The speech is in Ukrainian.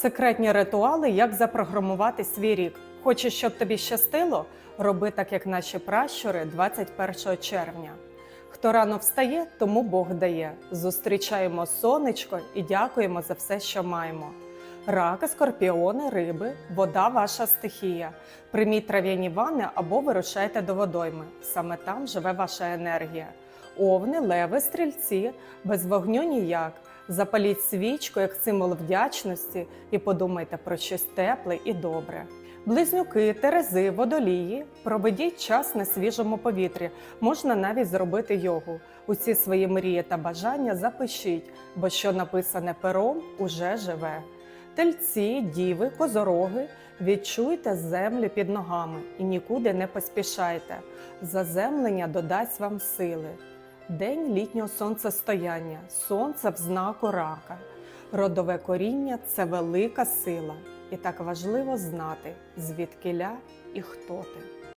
Секретні ритуали, як запрограмувати свій рік. Хочеш, щоб тобі щастило? Роби так, як наші пращури 21 червня. Хто рано встає, тому Бог дає. Зустрічаємо сонечко і дякуємо за все, що маємо. Раки, скорпіони, риби, вода ваша стихія. Прийміть трав'яні ванни або вирушайте до водойми. Саме там живе ваша енергія. Овни, леви, стрільці, без вогню ніяк. Запаліть свічку як символ вдячності і подумайте про щось тепле і добре. Близнюки, терези, водолії, проведіть час на свіжому повітрі. Можна навіть зробити йогу. Усі свої мрії та бажання запишіть, бо що написане пером уже живе. Тельці, діви, козороги, відчуйте землю під ногами і нікуди не поспішайте. Заземлення додасть вам сили. День літнього сонцестояння, сонце в знаку рака. Родове коріння це велика сила, і так важливо знати, звідкиля і хто ти.